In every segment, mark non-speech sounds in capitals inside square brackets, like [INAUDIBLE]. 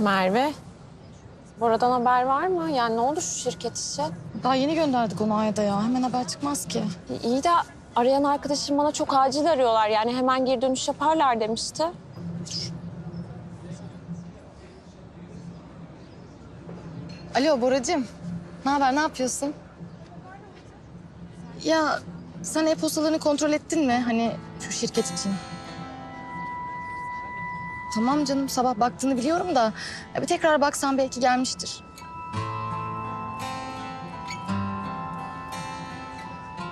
Merve, Bora'dan haber var mı? Yani ne oldu şu şirket işi? Daha yeni gönderdik onu Ayda ya. Hemen haber çıkmaz ki. İyi de arayan arkadaşım bana çok acil arıyorlar. Yani hemen geri dönüş yaparlar demişti. Alo Boracığım. Ne haber, ne yapıyorsun? Ya sen e-postalarını kontrol ettin mi? Hani şu şirket için. Tamam canım, sabah baktığını biliyorum da... ya bir tekrar baksan belki gelmiştir.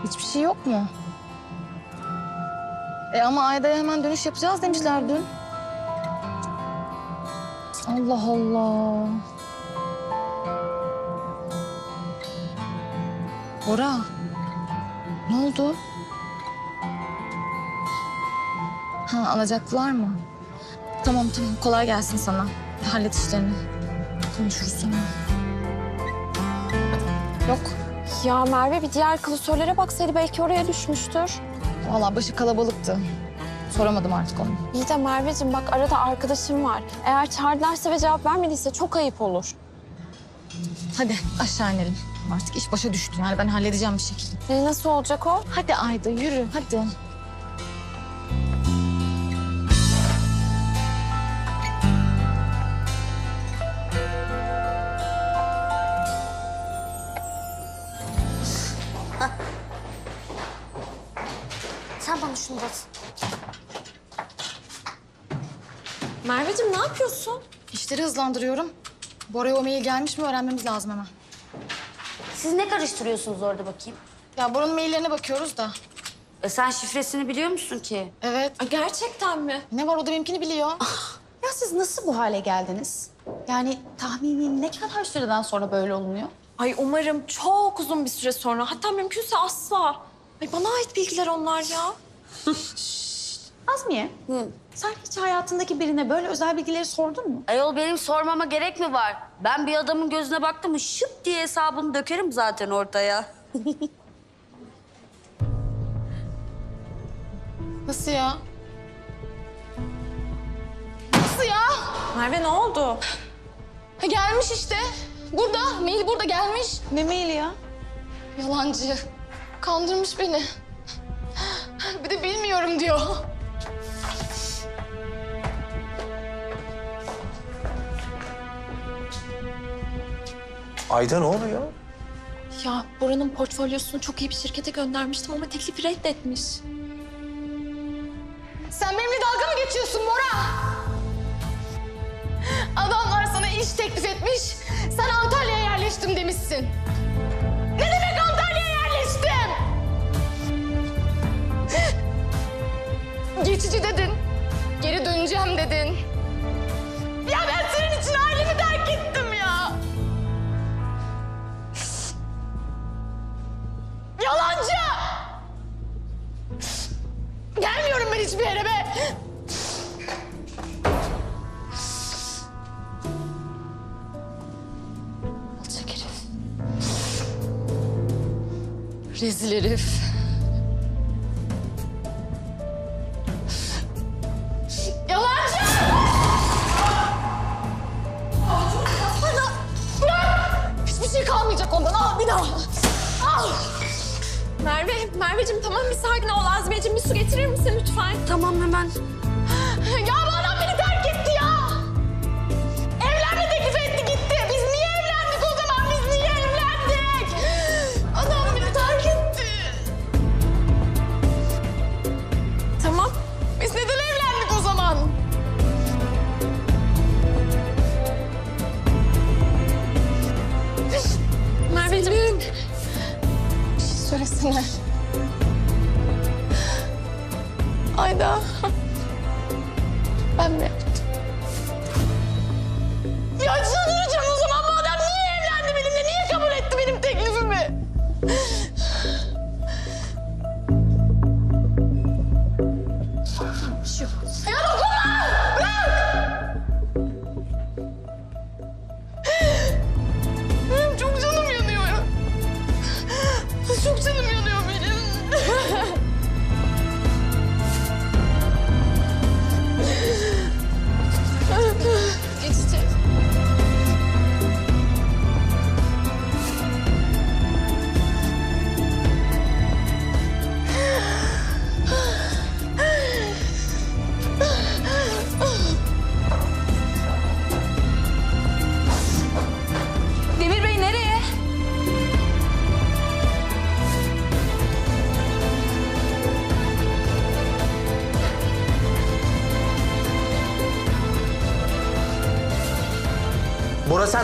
Hiçbir şey yok mu? E ama Ayda'ya hemen dönüş yapacağız demişler dün. Allah Allah. Bora. Ne oldu? Ha alacaklar mı? Tamam tamam kolay gelsin sana. Hallet işlerini. Konuşuruz sonra. Yok. Ya Merve bir diğer klasörlere baksaydı belki oraya düşmüştür. Vallahi başı kalabalıktı. Soramadım artık onu. İyi de Merveciğim bak arada arkadaşım var. Eğer çağırdılarsa ve cevap vermediyse çok ayıp olur. Hadi aşağı inelim. Artık iş başa düştü yani ben halledeceğim bir şekilde. E, nasıl olacak o? Hadi Ayda yürü hadi. Sen bana şunu bas. Merveciğim ne yapıyorsun? İşleri hızlandırıyorum. Bora'ya o mail gelmiş mi öğrenmemiz lazım hemen. Siz ne karıştırıyorsunuz orada bakayım? Ya Bora'nın maillerine bakıyoruz da. E sen şifresini biliyor musun ki? Evet. Aa, gerçekten mi? Ne var o da benimkini biliyor. Ya siz nasıl bu hale geldiniz? Yani tahmini ne kadar süreden sonra böyle olunuyor? Ay umarım çok uzun bir süre sonra. Hatta mümkünse asla. Ay bana ait bilgiler onlar ya. [LAUGHS] Azmiye, sen hiç hayatındaki birine böyle özel bilgileri sordun mu? Ayol benim sormama gerek mi var? Ben bir adamın gözüne baktım mı şıp diye hesabını dökerim zaten ortaya. [LAUGHS] Nasıl ya? Nasıl ya? Merve ne oldu? Ha, gelmiş işte. Burada. Mail burada gelmiş. Ne maili ya? Yalancı. Kandırmış beni. Bir de bilmiyorum diyor. Ayda ne oluyor? Ya Bora'nın portfolyosunu çok iyi bir şirkete göndermiştim ama teklifi reddetmiş. Sen benimle dalga mı geçiyorsun Bora? Adamlar sana iş teklif etmiş. Sen Antalya'ya yerleştim demişsin. Geçici dedin. Geri döneceğim dedin. Ya ben senin için ailemi terk ettim ya. Yalancı! Gelmiyorum ben hiçbir yere be. Alçak herif. Rezil herif.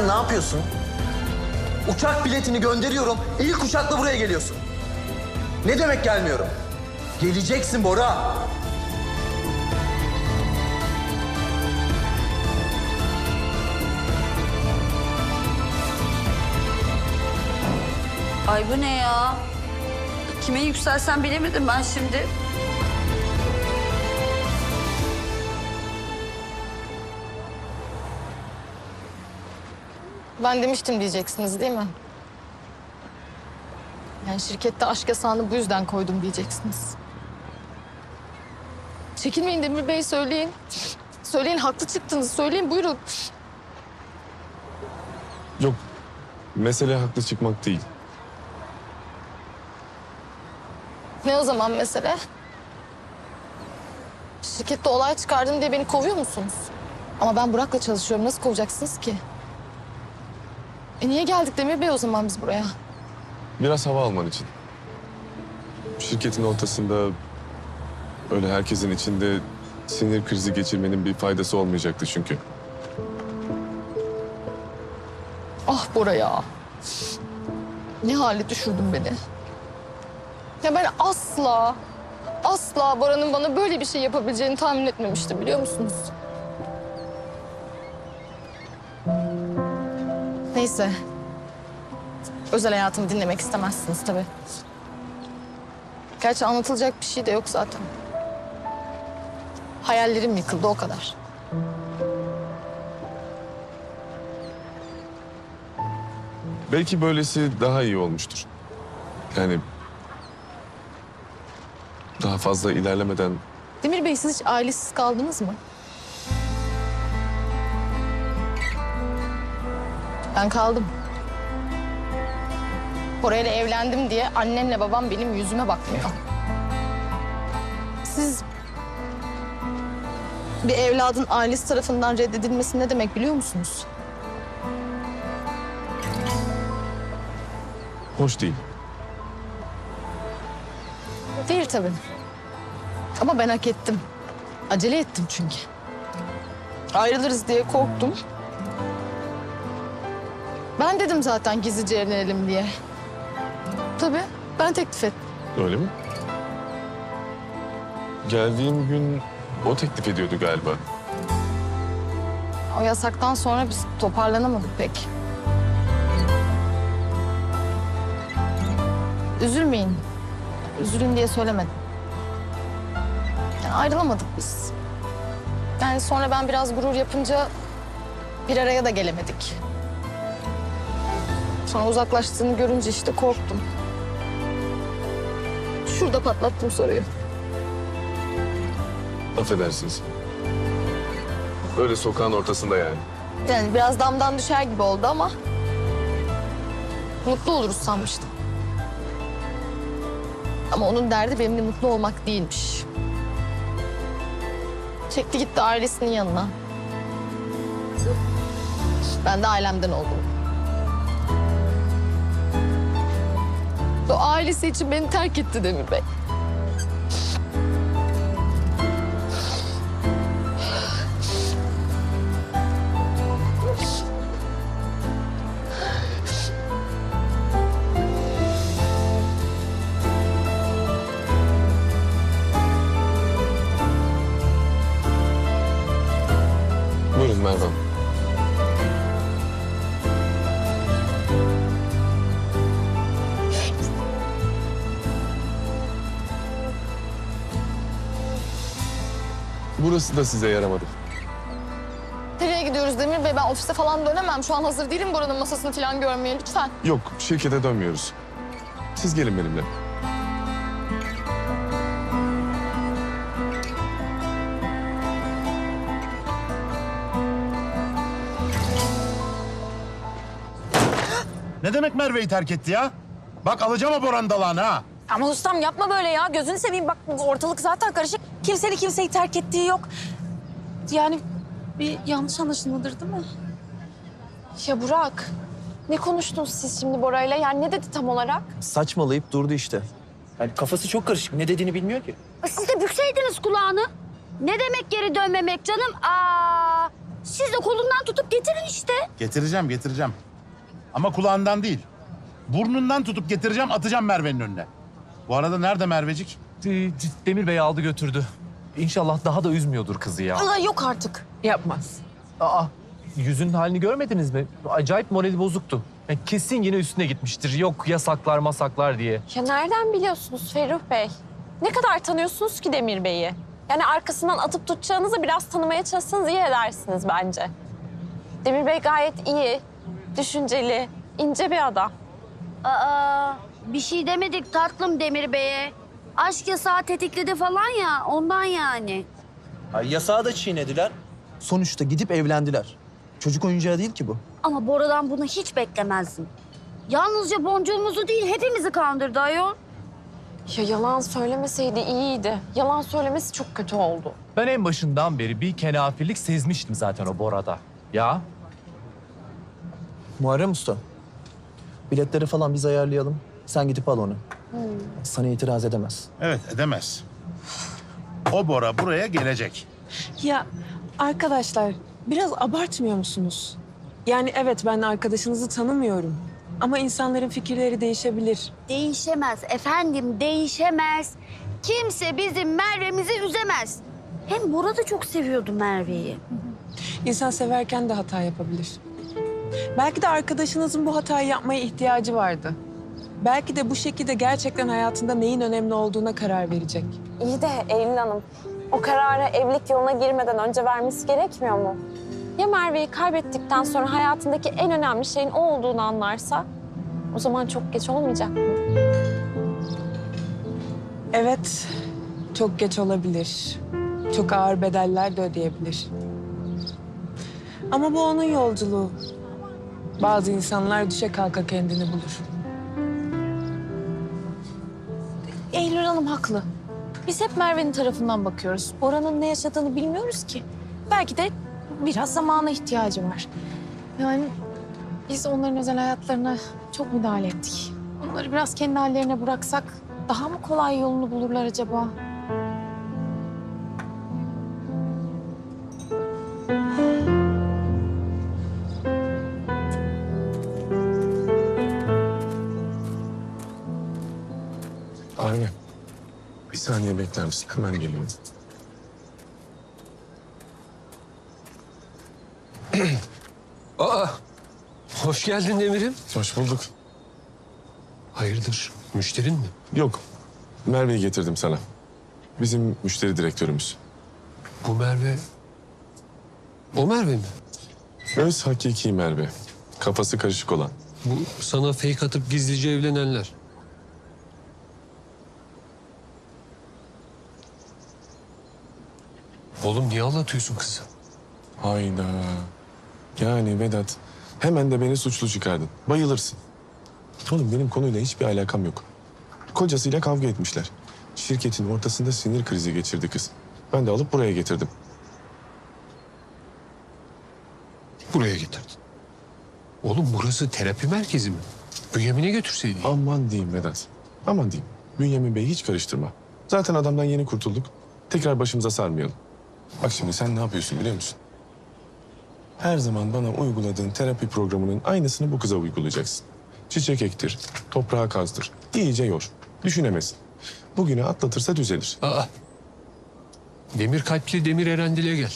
Sen ne yapıyorsun? Uçak biletini gönderiyorum. İlk uçakla buraya geliyorsun. Ne demek gelmiyorum? Geleceksin Bora. Ay bu ne ya? Kime yükselsem bilemedim ben şimdi. Ben demiştim diyeceksiniz değil mi? Yani şirkette aşk yasağını bu yüzden koydum diyeceksiniz. Çekinmeyin Demir Bey söyleyin. Söyleyin haklı çıktınız. Söyleyin buyurun. Yok. Mesele haklı çıkmak değil. Ne o zaman mesele? Şirkette olay çıkardım diye beni kovuyor musunuz? Ama ben Burak'la çalışıyorum. Nasıl kovacaksınız ki? E niye geldik Demir Bey o zaman biz buraya? Biraz hava alman için. Şirketin ortasında öyle herkesin içinde sinir krizi geçirmenin bir faydası olmayacaktı çünkü. Ah Bora ya. Ne hale düşürdün beni. Ya ben asla, asla Bora'nın bana böyle bir şey yapabileceğini tahmin etmemiştim biliyor musunuz? Neyse. Özel hayatımı dinlemek istemezsiniz tabii. Gerçi anlatılacak bir şey de yok zaten. Hayallerim yıkıldı o kadar. Belki böylesi daha iyi olmuştur. Yani daha fazla ilerlemeden Demir Bey siz hiç ailesiz kaldınız mı? Ben kaldım. Bora'yla evlendim diye annemle babam benim yüzüme bakmıyor. Siz bir evladın ailesi tarafından reddedilmesi ne demek biliyor musunuz? hoş değil. Değil tabii. Ama ben hak ettim. Acele ettim çünkü. Ayrılırız diye korktum. Ben dedim zaten gizlice evlenelim diye. Tabii ben teklif ettim. Öyle mi? Geldiğim gün o teklif ediyordu galiba. O yasaktan sonra biz toparlanamadık pek. Üzülmeyin. Üzülün diye söylemedim. Yani ayrılamadık biz. Yani sonra ben biraz gurur yapınca bir araya da gelemedik. Sonra uzaklaştığını görünce işte korktum. Şurada patlattım soruyu. Affedersiniz. Öyle sokağın ortasında yani. Yani biraz damdan düşer gibi oldu ama... Mutlu oluruz sanmıştım. Ama onun derdi benimle mutlu olmak değilmiş. Çekti gitti ailesinin yanına. Ben de ailemden oldum. O ailesi için beni terk etti Demir Bey. Burası da size yaramadı. Nereye gidiyoruz Demir Bey? Ben ofise falan dönemem. Şu an hazır değilim buranın masasını falan görmeye lütfen. Yok, şirkete dönmüyoruz. Siz gelin benimle. Ne demek Merve'yi terk etti ya? Bak alacağım o Boran dalağını ha. Ama ustam yapma böyle ya. Gözünü seveyim bak ortalık zaten karışık. Kimsenin kimseyi terk ettiği yok. Yani bir yanlış anlaşılmadır değil mi? Ya Burak, ne konuştunuz siz şimdi Bora'yla? Yani ne dedi tam olarak? Saçmalayıp durdu işte. Yani kafası çok karışık. Ne dediğini bilmiyor ki. Siz de bükseydiniz kulağını. Ne demek geri dönmemek canım? Aa, Siz de kolundan tutup getirin işte. Getireceğim, getireceğim. Ama kulağından değil. Burnundan tutup getireceğim, atacağım Merve'nin önüne. Bu arada nerede Mervecik? D- Demir Bey aldı götürdü. İnşallah daha da üzmüyordur kızı ya. Aa, yok artık. Yapmaz. Aa, yüzünün halini görmediniz mi? Acayip morali bozuktu. Yani kesin yine üstüne gitmiştir. Yok yasaklar masaklar diye. Ya nereden biliyorsunuz Ferruh Bey? Ne kadar tanıyorsunuz ki Demir Bey'i? Yani arkasından atıp tutacağınızı biraz tanımaya çalışsanız iyi edersiniz bence. Demir Bey gayet iyi, düşünceli, ince bir adam. Aa, bir şey demedik tatlım Demir Bey'e. Aşk yasağı tetikledi falan ya ondan yani. Ay, yasağı da çiğnediler. Sonuçta gidip evlendiler. Çocuk oyuncağı değil ki bu. Ama Bora'dan bunu hiç beklemezdim. Yalnızca boncuğumuzu değil hepimizi kandırdı ayol. Ya yalan söylemeseydi iyiydi. Yalan söylemesi çok kötü oldu. Ben en başından beri bir kenafirlik sezmiştim zaten o Bora'da. Ya Muharrem Usta. Biletleri falan biz ayarlayalım. Sen gidip al onu. Sana itiraz edemez. Evet, edemez. O Bora buraya gelecek. Ya arkadaşlar biraz abartmıyor musunuz? Yani evet ben arkadaşınızı tanımıyorum. Ama insanların fikirleri değişebilir. Değişemez efendim değişemez. Kimse bizim Merve'mizi üzemez. Hem Bora da çok seviyordu Merve'yi. İnsan severken de hata yapabilir. Belki de arkadaşınızın bu hatayı yapmaya ihtiyacı vardı. Belki de bu şekilde gerçekten hayatında neyin önemli olduğuna karar verecek. İyi de Eylül Hanım, o kararı evlilik yoluna girmeden önce vermesi gerekmiyor mu? Ya Merve'yi kaybettikten sonra hayatındaki en önemli şeyin o olduğunu anlarsa? O zaman çok geç olmayacak mı? Evet, çok geç olabilir. Çok ağır bedeller de ödeyebilir. Ama bu onun yolculuğu. Bazı insanlar düşe kalka kendini bulur. Hanım haklı. Biz hep Merve'nin tarafından bakıyoruz. Bora'nın ne yaşadığını bilmiyoruz ki. Belki de biraz zamana ihtiyacı var. Yani biz onların özel hayatlarına çok müdahale ettik. Onları biraz kendi hallerine bıraksak daha mı kolay yolunu bulurlar acaba? Bekler misin? Hemen geliyorum. [CLEARS THROAT] Aa, hoş geldin Demir'im. Hoş bulduk. Hayırdır, müşterin mi? Yok, Merve'yi getirdim sana. Bizim müşteri direktörümüz. Bu Merve... O Merve mi? Öz hakiki Merve. Kafası karışık olan. Bu sana fake atıp gizlice evlenenler. Oğlum niye anlatıyorsun kızı? Hayda. Yani Vedat, hemen de beni suçlu çıkardın. Bayılırsın. Oğlum benim konuyla hiçbir alakam yok. Kocasıyla kavga etmişler. Şirketin ortasında sinir krizi geçirdi kız. Ben de alıp buraya getirdim. Buraya getirdin. Oğlum burası terapi merkezi mi? Bünyamin'e götürseydin. Aman diyeyim Vedat. Aman diyeyim. Bünyamin Bey'i hiç karıştırma. Zaten adamdan yeni kurtulduk. Tekrar başımıza sarmayalım. Bak şimdi sen ne yapıyorsun biliyor musun? Her zaman bana uyguladığın terapi programının aynısını bu kıza uygulayacaksın. Çiçek ektir, toprağa kazdır, iyice yor. Düşünemesin. Bugünü atlatırsa düzelir. Aa. Demir kalpli Demir Erendil'e gel.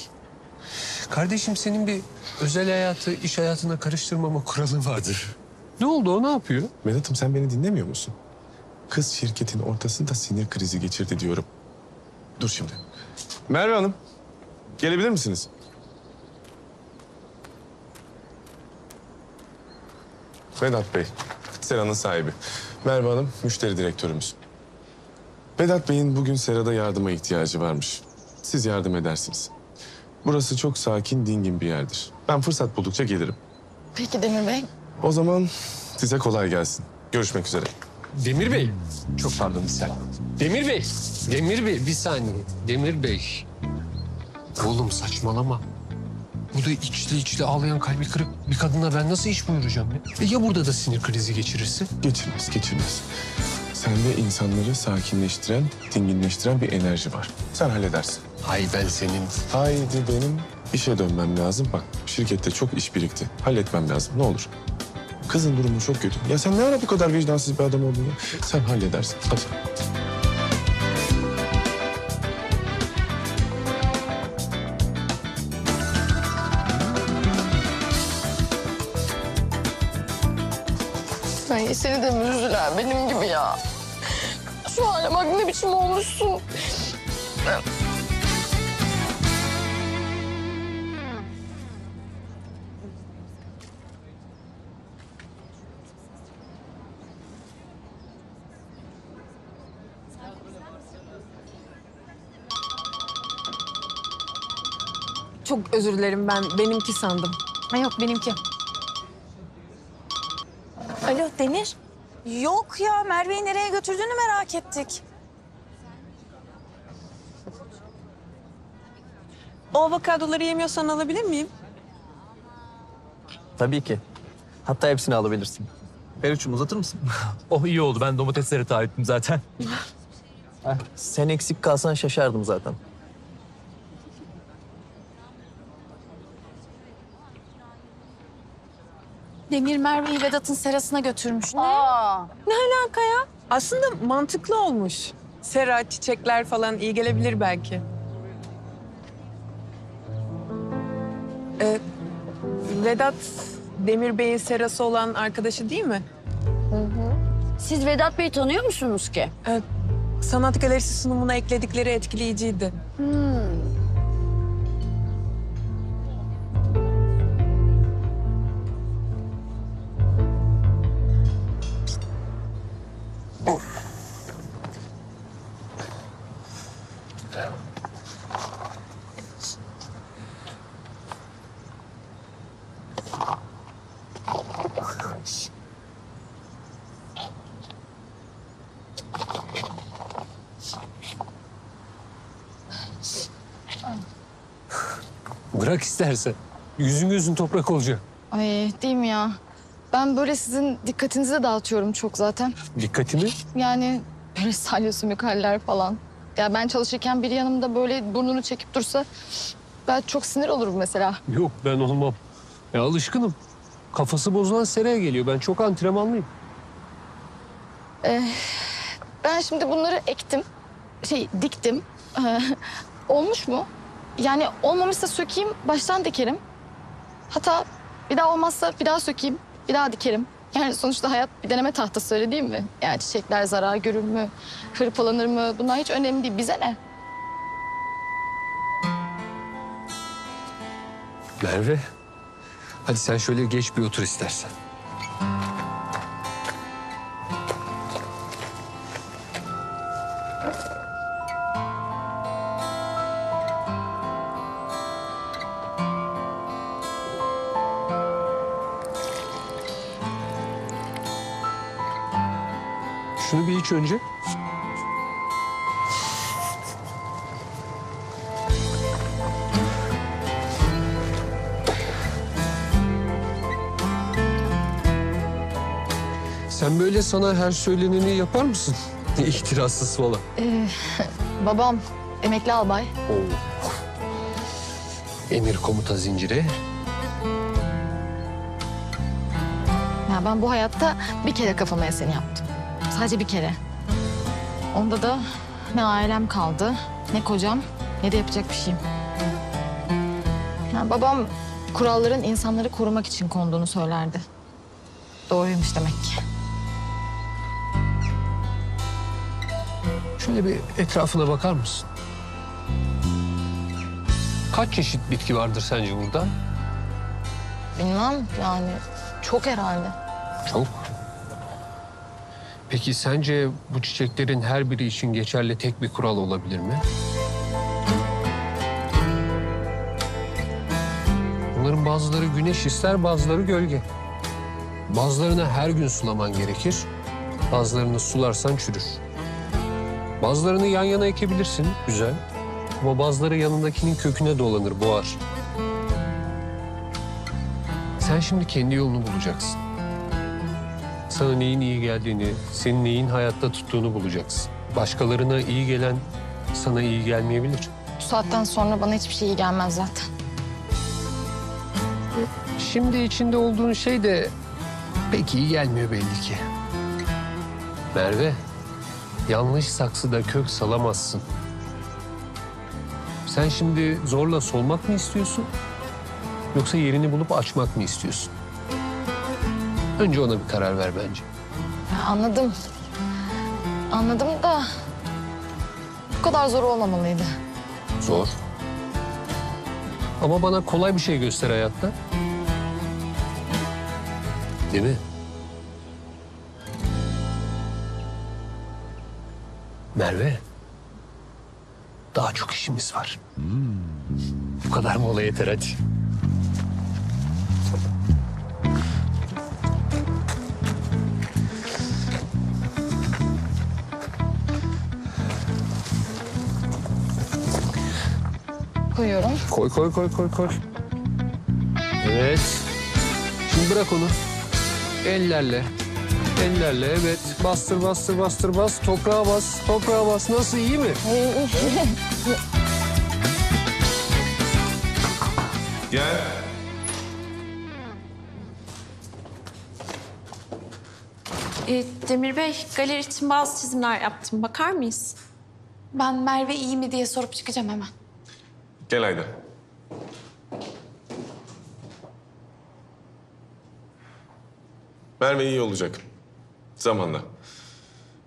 Kardeşim senin bir özel hayatı iş hayatına karıştırmama kuralı vardır. Ne oldu o ne yapıyor? Vedat'ım sen beni dinlemiyor musun? Kız şirketin ortasında sinir krizi geçirdi diyorum. Dur şimdi. Merve Hanım, gelebilir misiniz? Vedat Bey, Sera'nın sahibi. Merve Hanım, müşteri direktörümüz. Vedat Bey'in bugün Sera'da yardıma ihtiyacı varmış. Siz yardım edersiniz. Burası çok sakin, dingin bir yerdir. Ben fırsat buldukça gelirim. Peki Demir Bey. O zaman size kolay gelsin. Görüşmek üzere. Demir Bey. Çok pardon bir saniye. Demir Bey. Demir Bey bir saniye. Demir Bey. Oğlum saçmalama. Burada içli içli ağlayan kalbi kırık bir kadına ben nasıl iş buyuracağım ya? E ya burada da sinir krizi geçirirse? Geçirmez, geçirmez. Sende insanları sakinleştiren, dinginleştiren bir enerji var. Sen halledersin. Hay ben senin. Haydi benim işe dönmem lazım. Bak şirkette çok iş birikti. Halletmem lazım ne olur. Kızın durumu çok kötü. Ya sen ne ara bu kadar vicdansız bir adam oldun ya? Sen halledersin. Hadi. Ay seni de mi üzdüler benim gibi ya? Şu hale bak ne biçim olmuşsun. Çok özür dilerim ben benimki sandım. Ha yok benimki. Demir. Yok ya Merve'yi nereye götürdüğünü merak ettik. O avokadoları yemiyorsan alabilir miyim? Tabii ki. Hatta hepsini alabilirsin. Feruç'um uzatır mısın? [LAUGHS] Oh iyi oldu. Ben domatesleri tarif ettim zaten. Sen eksik kalsan şaşardım zaten. Demir Merve'yi Vedat'ın serasına götürmüş. Aa, Ne alaka ya? Aslında mantıklı olmuş. Sera, çiçekler falan iyi gelebilir belki. Ee, Vedat, Demir Bey'in serası olan arkadaşı değil mi? siz Vedat Bey'i tanıyor musunuz ki? Sanat galerisi sunumuna ekledikleri etkileyiciydi. Bırak istersen. Yüzün gözün toprak olacak. Ay değil mi ya? Ben böyle sizin dikkatinizi de dağıtıyorum çok zaten. Dikkatimi. Yani böyle salyosumik haller falan. Ya ben çalışırken biri yanımda böyle burnunu çekip dursa ben çok sinir olurum mesela. Yok ben olmam. Ya alışkınım. Kafası bozulan seraya geliyor. Ben çok antrenmanlıyım. Ben şimdi bunları ektim. Şey diktim. Ee, [LAUGHS] Olmuş mu? Yani olmamışsa sökeyim, baştan dikerim. Hatta bir daha olmazsa bir daha sökeyim, bir daha dikerim. Yani sonuçta hayat bir deneme tahtası öyle değil mi? Yani çiçekler zarar görür mü, hırpalanır mı? Bunlar hiç önemli değil. Bize ne? Merve. Hadi sen şöyle geç bir otur istersen. Önce. Sen böyle sana her söyleneni yapar mısın? [LAUGHS] İhtirassız falan. Ee, [LAUGHS] babam emekli albay. Emir komuta zinciri. Ya ben bu hayatta bir kere kafama eseni yaptım. Sadece bir kere. Onda da ne ailem kaldı, ne kocam, ne de yapacak bir şeyim. Ya babam kuralların insanları korumak için konduğunu söylerdi. Doğruymuş demek ki. Şöyle bir etrafına bakar mısın? Kaç çeşit bitki vardır sence burada? Bilmem yani çok herhalde. Çok. Peki sence bu çiçeklerin her biri için geçerli tek bir kural olabilir mi? Bunların bazıları güneş ister, bazıları gölge. Bazılarını her gün sulaman gerekir. Bazılarını sularsan çürür. Bazılarını yan yana ekebilirsin, güzel. Ama bazıları yanındakinin köküne dolanır, boğar. Sen şimdi kendi yolunu bulacaksın. Sana neyin iyi geldiğini, senin neyin hayatta tuttuğunu bulacaksın. Başkalarına iyi gelen sana iyi gelmeyebilir. Bu saatten sonra bana hiçbir şey iyi gelmez zaten. Şimdi içinde olduğun şey de pek iyi gelmiyor belli ki. Merve, yanlış saksıda kök salamazsın. Sen şimdi zorla solmak mı istiyorsun? Yoksa yerini bulup açmak mı istiyorsun? Önce ona bir karar ver bence. Anladım. Anladım da bu kadar zor olmamalıydı. Zor. Ama bana kolay bir şey göster hayatta. Değil mi? Merve. Daha çok işimiz var. Bu kadar mola yeter hadi. Koyuyorum. Koy koy koy koy koy. Evet. Şimdi bırak onu. Ellerle. Ellerle evet. Bastır bastır bastır bas. Toprağa bas. Toprağa bas. Nasıl iyi mi? [LAUGHS] Gel. Ee, Demir Bey, galeri için bazı çizimler yaptım. Bakar mıyız? Ben Merve iyi mi diye sorup çıkacağım hemen. Gel Ayda. Merve iyi olacak. Zamanla.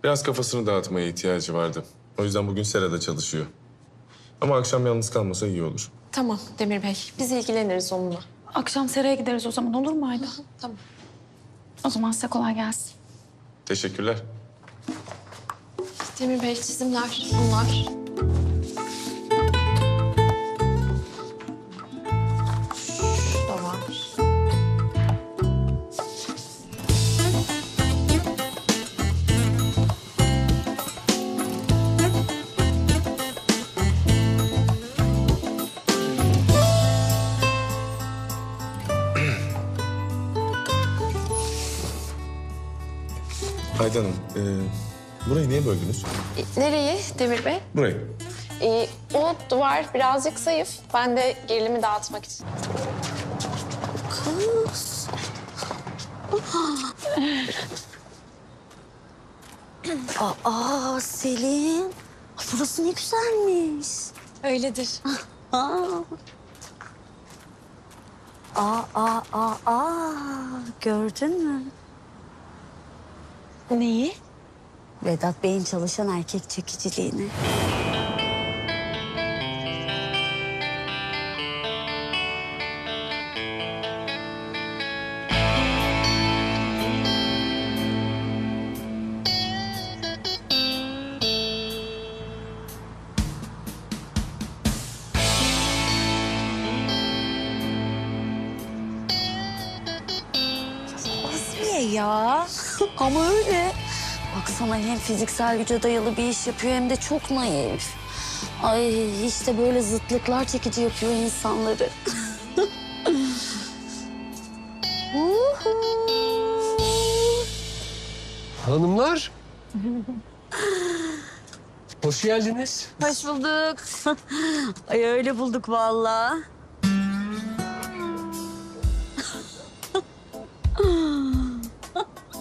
Biraz kafasını dağıtmaya ihtiyacı vardı. O yüzden bugün serada çalışıyor. Ama akşam yalnız kalmasa iyi olur. Tamam Demir Bey, biz ilgileniriz onunla. Akşam seraya gideriz o zaman olur mu Ayda? Tamam. O zaman size kolay gelsin. Teşekkürler. Demir Bey, çizimler bunlar. Hanım, e, burayı niye böldünüz? Ee, Nereyi Demir Bey? Burayı. Ee, o duvar birazcık zayıf. Ben de gerilimi dağıtmak için. Kız. Aa Selin. Burası ne güzelmiş. Öyledir. Aa. Aa, aa, aa, aa. Gördün mü? Neyi? Vedat Bey'in çalışan erkek çekiciliğini. Baksana hem fiziksel güce dayalı bir iş yapıyor hem de çok naif. Ay işte böyle zıtlıklar çekici yapıyor insanları. [LAUGHS] Hanımlar. Hoş geldiniz. Hoş bulduk. [LAUGHS] Ay öyle bulduk vallahi.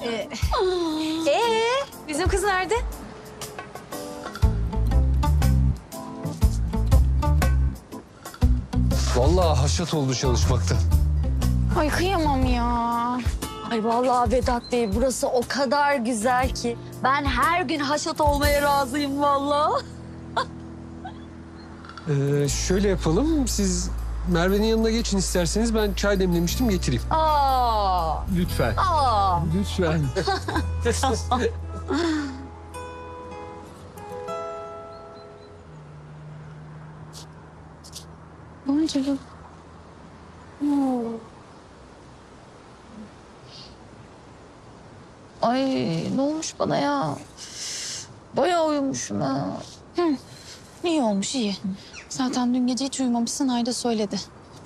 Ee, bizim kız nerede? Vallahi haşat oldu çalışmaktan. Ay kıyamam ya. Ay vallahi Vedat Bey burası o kadar güzel ki. Ben her gün haşat olmaya razıyım vallahi. Ee, şöyle yapalım. Siz Merve'nin yanına geçin isterseniz. Ben çay demlemiştim getireyim. Aa, Lütfen. aa. Lütfen. [LAUGHS] Boncuk. Ay ne olmuş bana ya? Bayağı uyumuşum ha. İyi olmuş iyi. Zaten dün gece hiç uyumamışsın Ayda söyledi.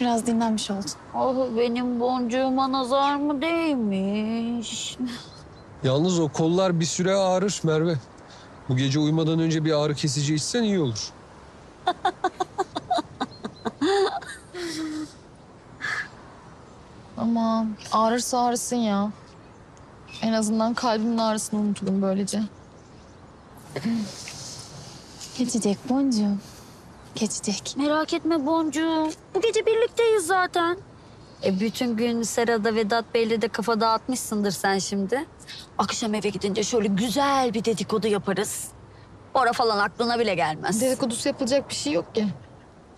Biraz dinlenmiş oldun. Ah benim boncuğuma nazar mı değmiş? Yalnız o kollar bir süre ağrır Merve. Bu gece uyumadan önce bir ağrı kesici içsen iyi olur. [LAUGHS] Aman ağrırsa ağrısın ya. En azından kalbimin ağrısını unuturum böylece. [LAUGHS] Geçecek boncuğum. Geçecek. Merak etme Boncuğum. Bu gece birlikteyiz zaten. E bütün gün Serada Vedat Bey'le de kafa dağıtmışsındır sen şimdi. Akşam eve gidince şöyle güzel bir dedikodu yaparız. Ora falan aklına bile gelmez. Dedikodusu yapılacak bir şey yok ki.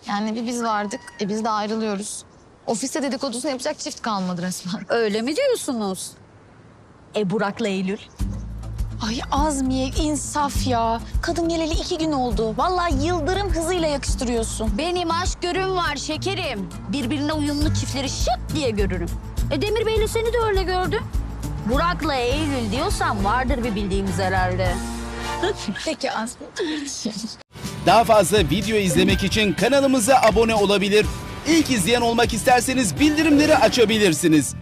Yani bir biz vardık, e biz de ayrılıyoruz. Ofiste dedikodusunu yapacak çift kalmadı resmen. Öyle mi diyorsunuz? E Burak'la Eylül. Ay Azmiye insaf ya. Kadın geleli iki gün oldu. Vallahi yıldırım hızıyla yakıştırıyorsun. Benim aşk görüm var şekerim. Birbirine uyumlu çiftleri şık diye görürüm. E Demir Bey'le seni de öyle gördüm. Burak'la Eylül diyorsan vardır bir bildiğimiz herhalde. [LAUGHS] Peki Azmiye. Daha fazla video izlemek için kanalımıza abone olabilir. İlk izleyen olmak isterseniz bildirimleri açabilirsiniz.